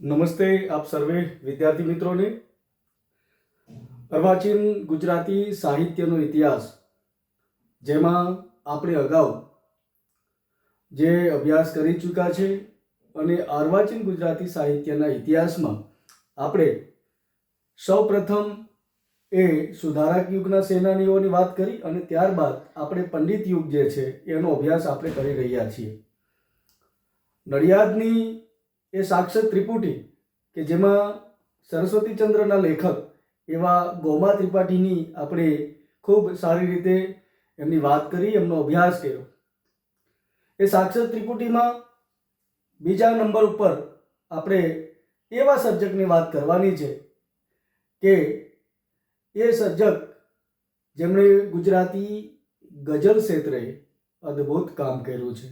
નમસ્તે આપ સર્વે વિદ્યાર્થી મિત્રોને. અર્વાચીન ગુજરાતી સાહિત્યનો ઇતિહાસ, જેમાં આપણે અગાઉ જે અભ્યાસ કરી ચૂક્યા છે અને અર્વાચીન ગુજરાતી સાહિત્યના ઇતિહાસમાં આપણે સૌપ્રથમ એ સુધારક યુગના સેનાનીઓની વાત કરી અને ત્યારબાદ આપણે પંડિત યુગ જે છે એનો અભ્યાસ આપણે કરી રહ્યા છીએ. નડિયાદની એ સાક્ષર ત્રિપુટી કે જેમાં સરસ્વતીચંદ્રના લેખક એવા ગોમા ત્રિપાઠીની આપણે ખૂબ સારી રીતે એમની વાત કરી, એમનો અભ્યાસ કર્યો. એ સાક્ષર ત્રિપુટીમાં બીજા નંબર ઉપર આપણે એવા સર્જકની વાત કરવાની છે કે એ સર્જક જેમણે ગુજરાતી ગઝલ ક્ષેત્રે અદ્ભુત કામ કર્યું છે.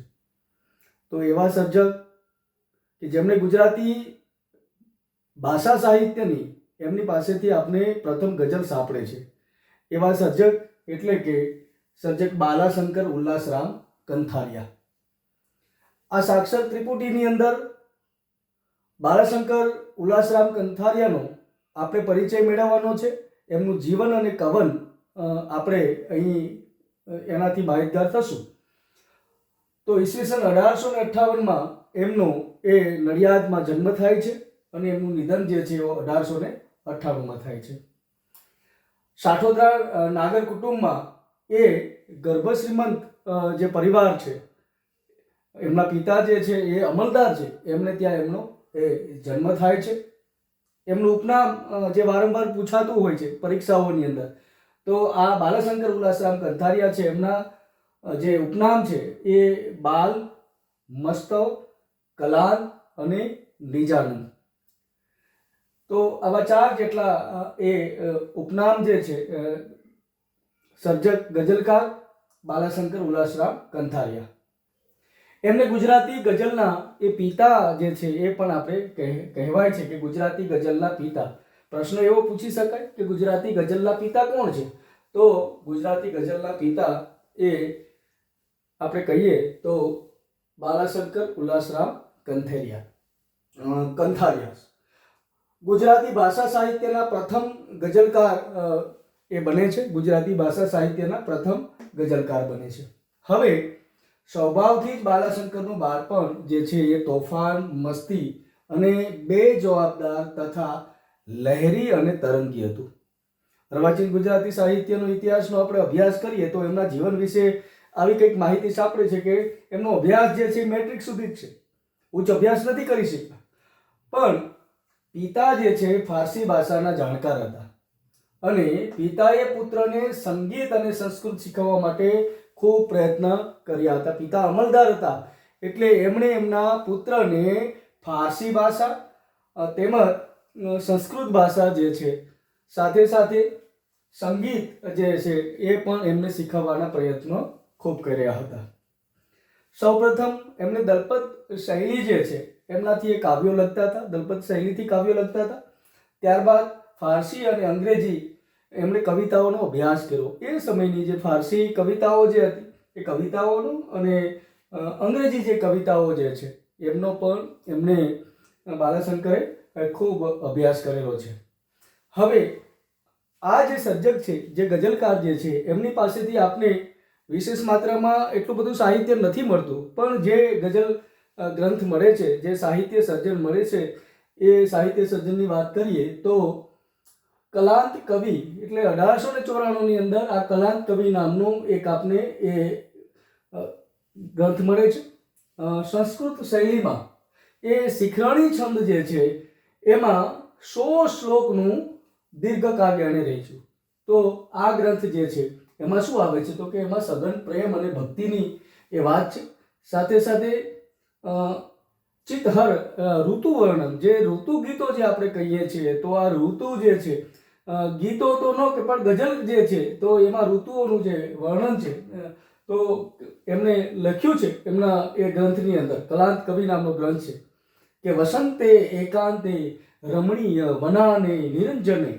તો એવા સર્જક કે જેમણે ગુજરાતી ભાષા સાહિત્યની એમની પાસેથી આપણે પ્રથમ ગઝલ સાંપડે છે. એવા સર્જક એટલે કે સર્જક બાલાશંકર ઉલ્લાસરામ કંથારિયા. આ સાક્ષર ત્રિપુટીની અંદર બાલાશંકર ઉલ્લાસરામ કંથારિયાનો આપણે પરિચય મેળવવાનો છે. એમનું જીવન અને કવન આપણે અહીં એનાથી માહિતગાર થશું. તો ઈસવીસન અઢારસો ને અઠ્ઠાવનમાં એમનો એ નડિયાદમાં જન્મ થાય છે અને એમનું નિધન જે છે એ અઢારસો ને અઠ્ઠાણુંમાં થાય છે. સાઠોદરા નાગર કુટુંબમાં એ ગર્ભશ્રીમંત જે પરિવાર છે, એમના પિતા જે છે એ અમલદાર છે, એમને ત્યાં એમનો, એ જન્મ થાય છે. એમનું ઉપનામ જે વારંવાર પૂછાતું હોય છે પરીક્ષાઓની અંદર. તો આ બાલાશંકર ઉલ્લાસરામ કંથારિયા છે, એમના જે ઉપનામ છે એ બાલ મસ્તવ કલાલ અને નિજાનંદ. તો આવા ચાર જેટલા એ ઉપનામ જે છે સર્જક ગઝલકાર બાલાશંકર ઉલ્લાસરામ કંથારિયા. એમને ગુજરાતી ગઝલના એ પિતા જે છે એ પણ આપણે કહે- કહેવાય છે કે ગુજરાતી ગઝલના પિતા. પ્રશ્ન એવો પૂછી શકાય કે ગુજરાતી ગઝલના પિતા કોણ છે? તો ગુજરાતી ગઝલના પિતા એ આપણે કહીએ તો બાલાશંકર ઉલ્લાસરામ કંથેરિયા. કંથારિયા. ગુજરાતી ભાષા સાહિત્યના પ્રથમ ગઝલકાર એ બને છે. ગુજરાતી ભાષા સાહિત્યના પ્રથમ ગઝલકાર બને છે. હવે, સ્વભાવથી જ બાલાશંકરનું બાળપણ જે છે એ તોફાન, મસ્તી અને બે જવાબદાર તથા લહેરી અને તરંગી હતું. અર્વાચીન ગુજરાતી સાહિત્યનો ઇતિહાસનો આપણે અભ્યાસ કરીએ તો એમના જીવન વિશે આવી કંઈક માહિતી સાંપડે છે કે એમનો અભ્યાસ જે છે મેટ્રિક સુધી જ છે. ઉચ્ચ અભ્યાસ નથી કરી શકતા પણ પિતા જે છે ફારસી ભાષાના જાણકાર હતા. અને પિતાએ પુત્રને સંગીત અને સંસ્કૃત શીખવવા માટે ખૂબ પ્રયત્ન કર્યા હતા. પિતા અમલદાર હતા. એટલે એમણે એમના પુત્રને ફારસી ભાષા તેમજ સંસ્કૃત ભાષા જે છે, સાથે સાથે સંગીત જે છે એ પણ એમને શીખવવાના પ્રયત્નો ખૂબ કર્યા હતા. સૌપ્રથમ એમને દલપત શૈલી જે છે, એમનાથી એ કાવ્યો લખતા હતા, દલપત શૈલીથી કાવ્યો લખતા હતા. ત્યારબાદ ફારસી અને અંગ્રેજી એમણે કવિતાઓનો અભ્યાસ કર્યો. એ સમયની જે ફારસી કવિતાઓ જે હતી, એ કવિતાઓનો અને અંગ્રેજી જે કવિતાઓ જે છે, એમનો પણ એમણે બાલાશંકરે ખૂબ અભ્યાસ કરેલો છે. હવે આ જે સર્જક છે, જે ગઝલકાર જે છે, એમની પાસેથી આપને વિશેષ માત્રામાં એટલું બધું સાહિત્ય નથી મળતું, પણ જે ગઝલ ગ્રંથ મળે છે, જે સાહિત્ય સર્જન મળે છે, એ સાહિત્ય સર્જનની વાત કરીએ તો કલાંત કવિ, એટલે અઢારસો ને ચોરાણુંની અંદર આ કલાંત કવિ નામનું એક આપને એ ગ્રંથ મળે છે. સંસ્કૃત શૈલીમાં એ શિખરણી છંદ જે છે, એમાં સો શ્લોકનું દીર્ઘ કાવ્ય એને રહીશું તો આ ગ્રંથ જે છે એમાં શું આવે છે? તો કે એમાં સઘન પ્રેમ અને ભક્તિની એ વાત છે. સાથે સાથે ચિતહર ચિત્તહર ઋતુ વર્ણન જે ઋતુ ગીતો જે આપણે કહીએ છીએ, તો આ ઋતુ જે છે ગીતો તો ન કે, પણ ગઝલ જે છે, તો એમાં ઋતુઓનું જે વર્ણન છે તો એમણે લખ્યું છે, એમના એ ગ્રંથની અંદર, કલાંત કવિ નામનો ગ્રંથ છે, કે વસંતે એકાંતે રમણીય વનાને નિરંજને,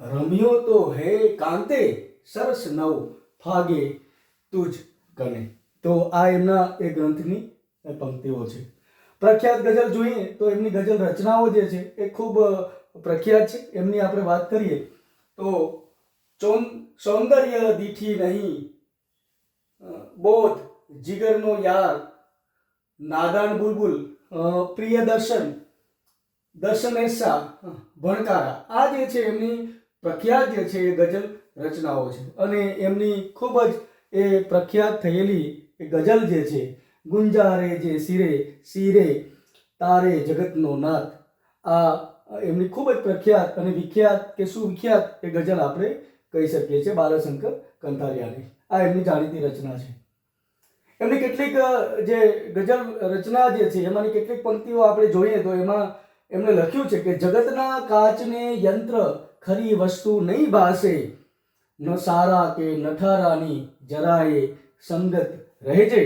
રમ્યો તો હે કાંતે સરસ નવ ફાગે તુજ કને તો આ એમના એ ગ્રંથની પંક્તિઓ છે. પ્રખ્યાત ગઝલ જોઈએ તો એમની ગઝલ રચનાઓ જે છે એ ખૂબ પ્રખ્યાત છે. એમની આપણે વાત કરીએ તો ચોન, સૌંદર્ય દીઠી નહીં બોધ જીગરનો યાર, નાદાન બુલબુલ પ્રિય દર્શન, દર્શનેશા, ભણકારા. આ જે છે એમની પ્રખ્યાત જે છે એ ગઝલ રચનાઓ છે. અને એમની ખૂબ જ એ પ્રખ્યાત થયેલી એ ગઝલ જે છે, ગુંજારે જે સિરે સિરે તારે જગતનો નાથ. આ એમની ખૂબ જ પ્રખ્યાત અને વિખ્યાત કે સુવિખ્યાત એ ગઝલ આપણે કહી શકીએ છીએ બાલશંકર કંથારિયાની. આ એમની જાણીતી રચના છે. એમની કેટલીક જે ગઝલ રચના જે છે, એમાંની કેટલીક પંક્તિઓ આપણે જોઈએ તો એમાં એમણે લખ્યું છે કે જગતના કાચને યંત્ર ખરી વસ્તુ નહીં ભાસે ન સારા કે નઠારાની જરાએ સંગત રહેજે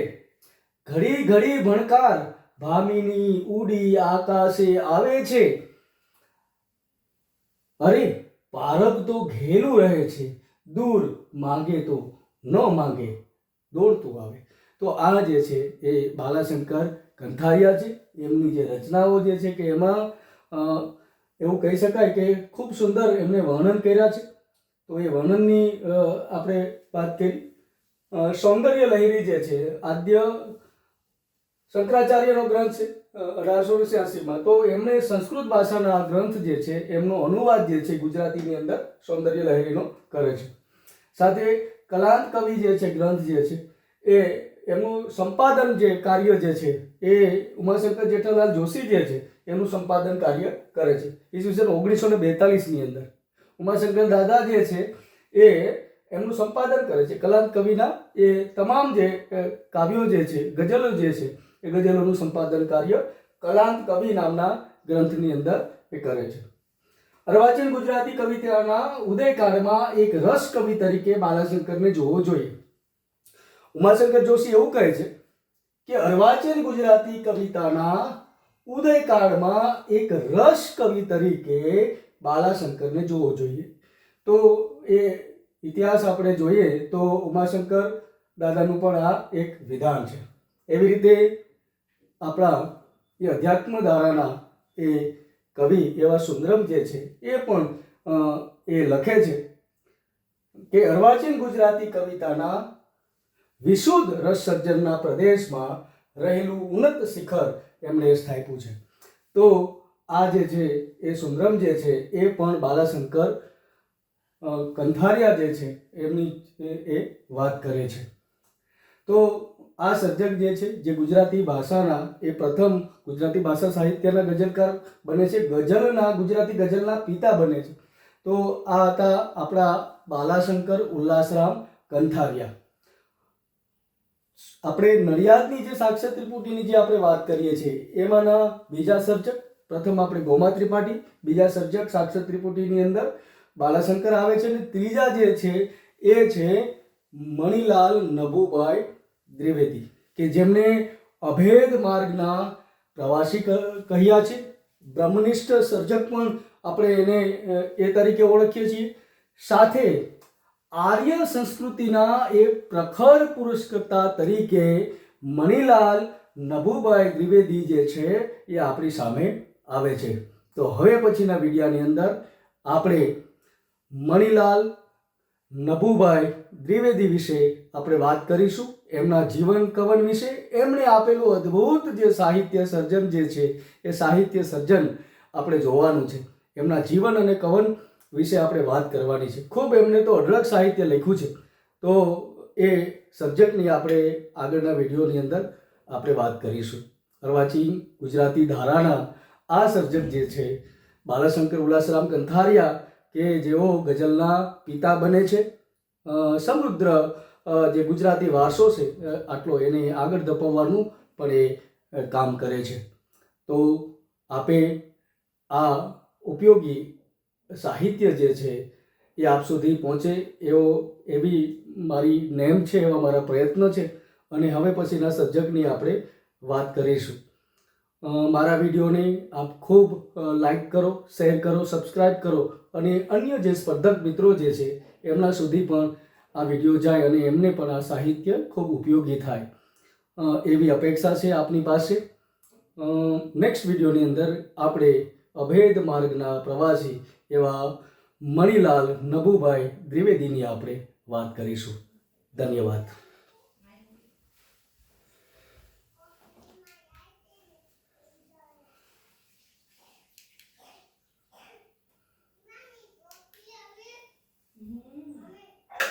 ઘડી ઘડી ભણકાર ભામીની ઉડી આકાશે આવે છે. અરે પારબ તો ઘેલું રહે છે. દૂર માંગે તો ન માંગે, દોડતું આવે. તો આ જે છે એ બાલાશંકર કંથારિયા છે. એમની જે રચનાઓ જે છે કે એમાં એવું કહી શકાય કે ખૂબ સુંદર એમને વર્ણન કર્યા છે. તો એ વર્ણનની આપણે વાત કરી. સૌંદર્ય લહેરી જે છે, આદ્ય શંકરાચાર્યનો ગ્રંથ છે અઢારસો છ્યાસીમાં તો એમણે સંસ્કૃત ભાષાના ગ્રંથ જે છે, એમનો અનુવાદ જે છે ગુજરાતીની અંદર સૌંદર્ય લહેરીનો કરે છે. સાથે કલાંત કવિ જે છે, ગ્રંથ જે છે, એ એમનું સંપાદન જે કાર્ય જે છે, એ ઉમાશંકર જેઠાલાલ જોશી જે છે, એનું સંપાદન કાર્ય કરે છે. ઈસવીસન ઓગણીસો ને બેતાલીસની અંદર. ઉમાશંકર દાદા જે છે, એ એમનું સંપાદન કરે છે. કલાંત કવિના એ તમામ જે કાવ્યો જે છે, ગઝલો જે છે, એ ગઝલોનું સંપાદન કાર્ય કલાંત કવિ નામના ગ્રંથની અંદર એ કરે છે. અર્વાચીન ગુજરાતી કવિતાના ઉદયકાળમાં એક રસ કવિ તરીકે બાલાશંકરને જોવો જોઈએ. ઉમાશંકર જોશી એવું કહે છે કે અર્વાચીન ગુજરાતી કવિતાના ઉદયકાળમાં એક રસ કવિ તરીકે બાલાશંકરને જોવો જોઈએ. તો એ ઇતિહાસ આપણે જોઈએ તો ઉમાશંકર દાદાનું પણ આ એક વિધાન છે. એવી રીતે આપણા એ અધ્યાત્મ ધારાના એ કવિ એવા સુંદરમ જે છે એ પણ એ લખે છે કે અર્વાચીન ગુજરાતી કવિતાના વિશુદ્ધ રસ સર્જનના પ્રદેશમાં રહેલું ઉન્નત શિખર એમણે સ્થાપ્યું છે. તો આ જે છે, એ સુંદરમ જે છે, એ પણ બાલાશંકર કંથારિયા જે છે, એમની એ- વાત કરે છે. તો આ સર્જક જે છે, જે ગુજરાતી ભાષાના, એ પ્રથમ ગુજરાતી ભાષા સાહિત્યના ગઝલકાર બને છે, ગઝલના, ગુજરાતી ગઝલના પિતા બને છે. તો આ હતા આપણા બાલાશંકર ઉલ્લાસરામ કંથારિયા આપણે નડિયાદની જે સાક્ષર ત્રિપુટીની જે આપણે વાત કરીએ છીએ, એમાંના બીજા સર્જક પ્રથમ આપણે ગોમા ત્રિપાઠી, બીજા સર્જક સાક્ષર ત્રિપુટીની અંદર બાલાશંકર આવે છે અને ત્રીજા જે છે એ છે મણિલાલ નભુભાઈ દ્વિવેદી, કે જેમને અભેદ માર્ગના પ્રવાસી કહ્યા છે. બ્રહ્મનિષ્ઠ સર્જક પણ આપણે એને એ તરીકે ઓળખીએ છીએ. સાથે આર્ય સંસ્કૃતિના એ પ્રખર પુરસ્કર્તા તરીકે મણિલાલ નભુભાઈ દ્વિવેદી જે છે એ આપણી સામે આવે છે. તો હવે પછીના વિડીયાની અંદર આપણે મણિલાલ નભુભાઈ દ્વિવેદી વિશે આપણે વાત કરીશું. એમના જીવન કવન વિશે એમણે આપેલું અદ્ભુત જે સાહિત્ય સર્જન જે છે, એ સાહિત્ય સર્જન આપણે જોવાનું છે. એમના જીવન અને કવન વિશે આપણે વાત કરવાની છે. ખૂબ એમને તો અઢળક સાહિત્ય લખ્યું છે. તો એ સબ્જેક્ટની આપણે આગળના વિડીયોની અંદર આપણે વાત કરીશું. અર્વાચીન ગુજરાતી ધારાના આ સર્જક જે છે, બાલાશંકર ઉલ્લાસરામ કંથારિયા કે જેઓ ગઝલના પિતા બને છે સમૃદ્ધ જે ગુજરાતી વારસો છે આટલો એને આગળ ધપાવવાનું પણ એ કામ કરે છે. તો આપે આ ઉપયોગી સાહિત્ય જે છે, એ આપ સુધી પહોંચે એવો, એવી મારી નેમ છે, એવા મારા પ્રયત્ન છે. અને હવે પછીના સર્જકની આપણે વાત કરીશું. મારા વિડીયોને આપ ખૂબ લાઈક કરો શેર કરો સબસ્ક્રાઈબ કરો અને અન્ય જે સ્પર્ધક મિત્રો જે છે, એમના સુધી પણ આ વીડિયો જાય અને એમને પણ આ સાહિત્ય ખૂબ ઉપયોગી થાય. એવી અપેક્ષા છે આપની પાસે. નેક્સ્ટ વિડીયોની અંદર આપણે અભેદ માર્ગના પ્રવાસી એવા મણિલાલ નભુભાઈ દ્વિવેદીની આપણે વાત કરીશું. ધન્યવાદ.